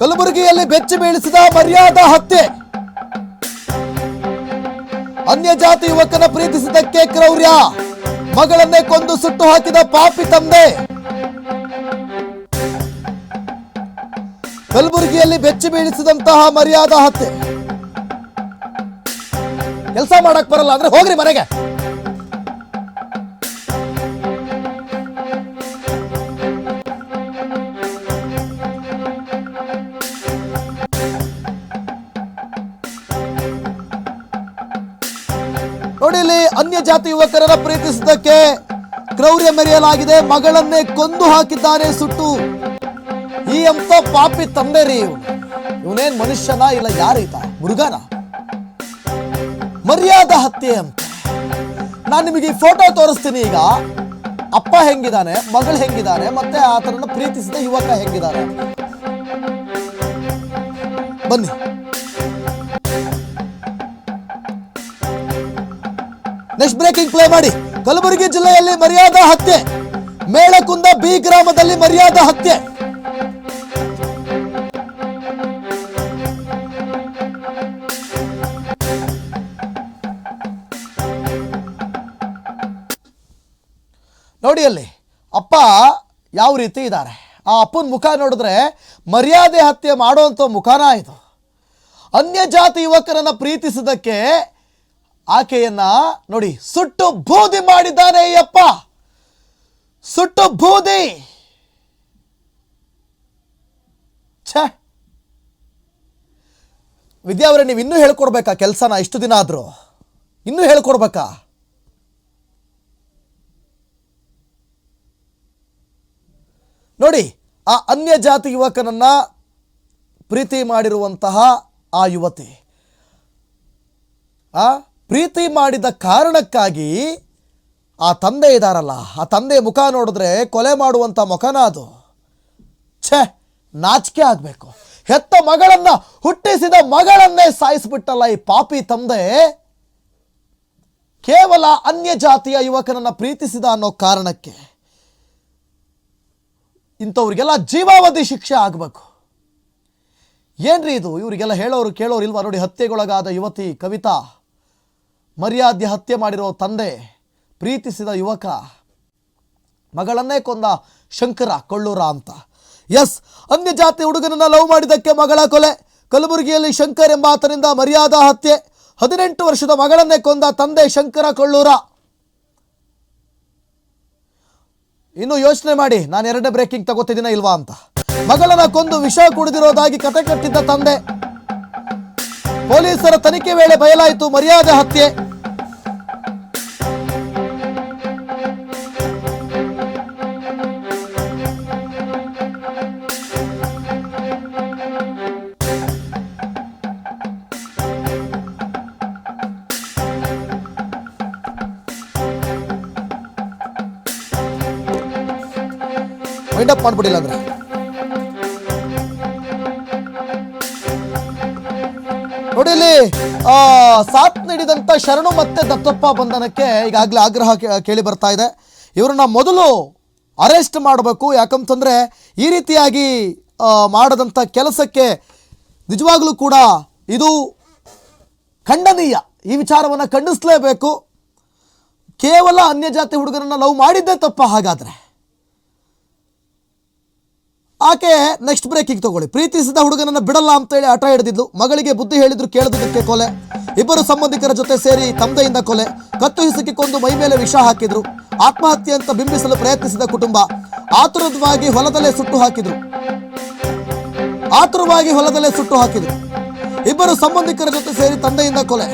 ಕಲಬುರಗಿಯಲ್ಲಿ ಬೆಚ್ಚಿ ಬೀಳಿಸಿದ ಮರ್ಯಾದಾ ಹತ್ಯೆ. ಅನ್ಯ ಜಾತಿ ಯುವಕನ ಪ್ರೀತಿಸಿದ್ದಕ್ಕೆ ಕ್ರೌರ್ಯ. ಮಗಳನ್ನೇ ಕೊಂದು ಸುಟ್ಟು ಹಾಕಿದ ಪಾಪಿ ತಂದೆ. ಕಲಬುರಗಿಯಲ್ಲಿ ಬೆಚ್ಚಿ ಬೀಳಿಸಿದಂತಹ ಮರ್ಯಾದಾ ಹತ್ಯೆ. ಕೆಲಸ ಮಾಡಕ್ ಬರಲ್ಲ ಅಂದ್ರೆ ಹೋಗ್ರಿ ಮನೆಗೆ. ಅನ್ಯ ಜಾತಿ ಯುವಕರನ್ನ ಪ್ರೀತಿಸಿದ್ದಕ್ಕೆ ಕ್ರೌರ್ಯ ಮೆರೆಯಲಾಗಿದೆ. ಮಗಳನ್ನೇ ಕೊಂದು ಹಾಕಿದ್ದಾನೆ ಸುಟ್ಟು. ಈ ಅಂತ ಪಾಪಿ ತಂದೆ ರೀ ಇವನು. ಇವನೇನ್ ಮನುಷ್ಯನ ಇಲ್ಲ ಯಾರೀತ ಮೃಗನ ಮರ್ಯಾದ ಹತ್ಯೆ ಅಂತ. ನಾನು ನಿಮಗೆ ಈ ಫೋಟೋ ತೋರಿಸ್ತೀನಿ ಈಗ. ಅಪ್ಪ ಹೆಂಗಿದ್ದಾನೆ, ಮಗಳು ಹೆಂಗಿದ್ದಾನೆ, ಮತ್ತೆ ಆತನನ್ನು ಪ್ರೀತಿಸಿದ ಯುವಕ ಹೆಂಗಿದ್ದಾನೆ ಬನ್ನಿ. ನೆಕ್ಸ್ಟ್ ಬ್ರೇಕಿಂಗ್ ಪ್ಲೇ ಮಾಡಿ. ಕಲಬುರಗಿ ಜಿಲ್ಲೆಯಲ್ಲಿ ಮರ್ಯಾದಾ ಹತ್ಯೆ. ಮೇಳಕುಂದ ಬಿ ಗ್ರಾಮದಲ್ಲಿ ಮರ್ಯಾದಾ ಹತ್ಯೆ. ನೋಡಿ ಅಲ್ಲಿ, ಅಪ್ಪ ಯಾವ ರೀತಿ ಇದ್ದಾರೆ? ಆ ಅಪ್ಪನ ಮುಖ ನೋಡಿದ್ರೆ ಮರ್ಯಾದೆ ಹತ್ಯೆ ಮಾಡುವಂಥ ಮುಖನ ಇದು. ಅನ್ಯ ಜಾತಿ ಯುವಕರನ್ನು ಪ್ರೀತಿಸಿದ್ದಕ್ಕೆ ಆಕೆಯನ್ನ ನೋಡಿ ಸುಟ್ಟು ಬೂದಿ ಮಾಡಿದ್ದಾನೆ ಅಯ್ಯಪ್ಪ. ಸುಟ್ಟು ಬೂದಿ. ಛ. ವಿದ್ಯಾ ಅವರೇ, ನೀವು ಇನ್ನೂ ಹೇಳ್ಕೊಡ್ಬೇಕಾ ಕೆಲಸನ? ಇಷ್ಟು ದಿನ ಆದರೂ. ಇನ್ನೂ ಹೇಳ್ಕೊಡ್ಬೇಕಾ? ನೋಡಿ, ಆ ಅನ್ಯ ಜಾತಿ ಯುವಕನನ್ನ ಪ್ರೀತಿ ಮಾಡಿರುವಂತಹ ಆ ಯುವತಿ. ಆ ಪ್ರೀತಿ ಮಾಡಿದ ಕಾರಣಕ್ಕಾಗಿ ಆ ತಂದೆ ಇದ್ದಾರಲ್ಲ ಆ ತಂದೆ ಮುಖ ನೋಡಿದ್ರೆ ಕೊಲೆ ಮಾಡುವಂಥ ಮುಖನ ಅದು. ಛೇ, ನಾಚಿಕೆ ಆಗಬೇಕು. ಹೆತ್ತ ಮಗಳನ್ನು ಹುಟ್ಟಿಸಿದ ಮಗಳನ್ನೇ ಸಾಯಿಸ್ಬಿಟ್ಟಲ್ಲ ಈ ಪಾಪಿ ತಂದೆ. ಕೇವಲ ಅನ್ಯ ಜಾತಿಯ ಯುವಕನನ್ನು ಪ್ರೀತಿಸಿದ ಅನ್ನೋ ಕಾರಣಕ್ಕೆ ಇಂಥವ್ರಿಗೆಲ್ಲ ಜೀವಾವಧಿ ಶಿಕ್ಷೆ ಆಗಬೇಕು. ಏನ್ರಿ ಇದು? ಇವರಿಗೆಲ್ಲ ಹೇಳೋರು ಕೇಳೋರು ಇಲ್ವಾ ನೋಡಿ, ಹತ್ಯೆಗೊಳಗಾದ ಯುವತಿ, ಕವಿತಾ. ಮರ್ಯಾದೆ ಹತ್ಯೆ ಮಾಡಿರೋ ತಂದೆ ಪ್ರೀತಿಸಿದ ಯುವಕ. ಮಗಳನ್ನೇ ಕೊಂದ ಶಂಕರ ಕೊಳ್ಳೂರ ಅಂತ. ಎಸ್, ಅನ್ಯ ಜಾತಿ ಹುಡುಗನನ್ನ ಲವ್ ಮಾಡಿದ್ದಕ್ಕೆ ಮಗಳ ಕೊಲೆ. ಕಲಬುರಗಿಯಲ್ಲಿ ಶಂಕರ್ ಎಂಬಾತನಿಂದ ಮರ್ಯಾದಾ ಹತ್ಯೆ. ಹದಿನೆಂಟು ವರ್ಷದ ಮಗಳನ್ನೇ ಕೊಂದ ತಂದೆ ಶಂಕರ ಕೊಳ್ಳೂರ. ಇನ್ನು ಯೋಚನೆ ಮಾಡಿ, ನಾನು ಎರಡನೇ ಬ್ರೇಕಿಂಗ್ ತಗೋತಿದ್ದೀನ ಇಲ್ವಾ ಅಂತ. ಮಗಳನ್ನ ಕೊಂದು ವಿಷ ಕುಡಿದಿರೋದಾಗಿ ಕತೆ ಕಟ್ಟಿದ್ದ ತಂದೆ. ಪೊಲೀಸರ ತನಿಖೆ ವೇಳೆ ಬಯಲಾಯಿತು ಮರ್ಯಾದೆ ಹತ್ಯೆ. ವೈಂಡ್ ಅಪ್ ಮಾಡ್ಬಿಡಿಲ್ಲ ಅಂದ್ರೆ. ನೋಡಿಲಿ ಆ, ಸಾಥ್ ನೀಡಿದಂತ ಶರಣು ಮತ್ತೆ ದತ್ತಪ್ಪ ಬಂಧನಕ್ಕೆ ಈಗಾಗಲೇ ಆಗ್ರಹ ಕೇಳಿ ಬರ್ತಾ ಇದೆ. ಇವರನ್ನ ಮೊದಲು ಅರೆಸ್ಟ್ ಮಾಡಬೇಕು. ಯಾಕಂತಂದ್ರೆ ಈ ರೀತಿಯಾಗಿ ಮಾಡದಂಥ ಕೆಲಸಕ್ಕೆ ನಿಜವಾಗ್ಲೂ ಕೂಡ ಇದು ಖಂಡನೀಯ. ಈ ವಿಚಾರವನ್ನು ಖಂಡಿಸಲೇಬೇಕು. ಕೇವಲ ಅನ್ಯ ಜಾತಿ ಹುಡುಗರನ್ನ ಲವ್ ಮಾಡಿದ್ದೇ ತಪ್ಪ ಹಾಗಾದ್ರೆ. ಆಕೆ ನೆಕ್ಸ್ಟ್ ಬ್ರೇಕಿಗೆ ತಗೊಳ್ಳಿ. ಪ್ರೀತಿಸಿದ ಹುಡುಗನನ್ನ ಬಿಡಲ್ಲ ಅಂತ ಹೇಳಿ ಹಠ ಹಿಡಿದಿದ್ಲು. ಮಗಳಿಗೆ ಬುದ್ಧಿ ಹೇಳಿದ್ರು ಕೇಳದಕ್ಕೆ ಕೊಲೆ. ಇಬ್ಬರು ಸಂಬಂಧಿಕರ ಜೊತೆ ಸೇರಿ ತಂದೆಯಿಂದ ಕೊಲೆ. ಕತ್ತು ಹಿಸುಕಿಕೊಂಡು ಮೈ ಮೇಲೆ ವಿಷ ಹಾಕಿದ್ರು. ಆತ್ಮಹತ್ಯೆ ಅಂತ ಬಿಂಬಿಸಲು ಪ್ರಯತ್ನಿಸಿದ ಕುಟುಂಬ ಆತುರವಾಗಿ ಹೊಲದಲ್ಲೇ ಸುಟ್ಟು ಹಾಕಿದ್ರು. ಆತುರವಾಗಿ ಹೊಲದಲ್ಲೇ ಸುಟ್ಟು ಹಾಕಿದ್ರು. ಇಬ್ಬರು ಸಂಬಂಧಿಕರ ಜೊತೆ ಸೇರಿ ತಂದೆಯಿಂದ ಕೊಲೆ.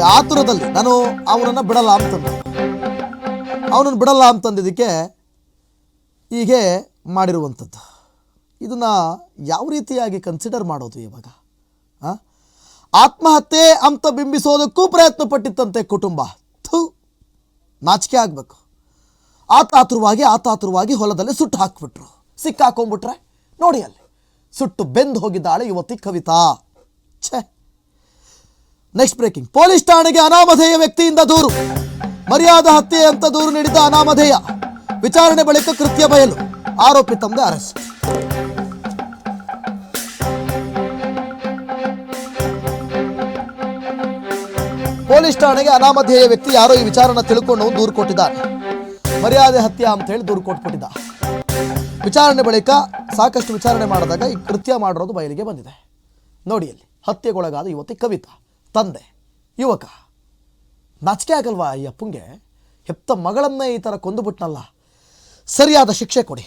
ಆತುರದಲ್ಲಿ ನಾನು ಅವನನ್ನು ಬಿಡಲ್ಲ ಅಂತಂದೆ ಅವನನ್ನು ಬಿಡಲ್ಲ ಅಂತಂದಿದ್ದಕ್ಕೆ ಹೀಗೆ ಮಾಡಿರುವಂಥದ್ದು. ಇದನ್ನು ಯಾವ ರೀತಿಯಾಗಿ ಕನ್ಸಿಡರ್ ಮಾಡೋದು ಇವಾಗ? ಆತ್ಮಹತ್ಯೆ ಅಂತ ಬಿಂಬಿಸೋದಕ್ಕೂ ಪ್ರಯತ್ನ ಪಟ್ಟಿತ್ತಂತೆ ಕುಟುಂಬ. ಥೂ, ನಾಚಿಕೆ ಆಗಬೇಕು. ಆತಾತುರವಾಗಿ ಆತಾತುರವಾಗಿ ಹೊಲದಲ್ಲಿ ಸುಟ್ಟು ಹಾಕ್ಬಿಟ್ರು. ಸಿಕ್ಕಾಕೊಂಡ್ಬಿಟ್ರೆ, ನೋಡಿ ಅಲ್ಲಿ, ಸುಟ್ಟು ಬೆಂದು ಹೋಗಿದ್ದಾಳೆ ಯುವತಿ ಕವಿತಾ. ಛೇ ನೆಕ್ಸ್ಟ್ ಬ್ರೇಕಿಂಗ್ ಪೊಲೀಸ್ ಠಾಣೆಗೆ ಅನಾಮಧೇಯ ವ್ಯಕ್ತಿಯಿಂದ ದೂರು. ಮರ್ಯಾದ ಹತ್ಯೆ ಅಂತ ದೂರು ನೀಡಿದ ಅನಾಮಧೇಯ. ವಿಚಾರಣೆ ಬಳಿಕ ಕೃತ್ಯ ಬಯಲು. ಆರೋಪಿ ತಮ್ಮದೇ ಅರೆಸ್ಟ್. ಪೊಲೀಸ್ ಠಾಣೆಗೆ ಅನಾಮಧೇಯ ವ್ಯಕ್ತಿ ಯಾರೋ ಈ ವಿಚಾರನ ತಿಳ್ಕೊಂಡು ದೂರು ಕೊಟ್ಟಿದ್ದಾರೆ. ಮರ್ಯಾದೆ ಹತ್ಯೆ ಅಂತ ಹೇಳಿ ದೂರು ಕೊಟ್ಬಿಟ್ಟಿದ್ದ. ವಿಚಾರಣೆ ಬಳಿಕ ಸಾಕಷ್ಟು ವಿಚಾರಣೆ ಮಾಡಿದಾಗ ಈ ಕೃತ್ಯ ಮಾಡಿರೋದು ಬಯಲಿಗೆ ಬಂದಿದೆ. ನೋಡಿ ಅಲ್ಲಿ ಹತ್ಯೆಗೊಳಗಾದ ಯುವತಿ ಕವಿತಾ. ತಂದೆ. ಯುವಕ. ನಾಚಿಕೆ ಆಗಲ್ವಾ ಈ ಅಪ್ಪಂಗೆ? ಹೆತ್ತ ಮಗಳನ್ನೇ ಈ ಥರ ಕೊಂದುಬಿಟ್ನಲ್ಲ. ಸರಿಯಾದ ಶಿಕ್ಷೆ ಕೊಡಿ.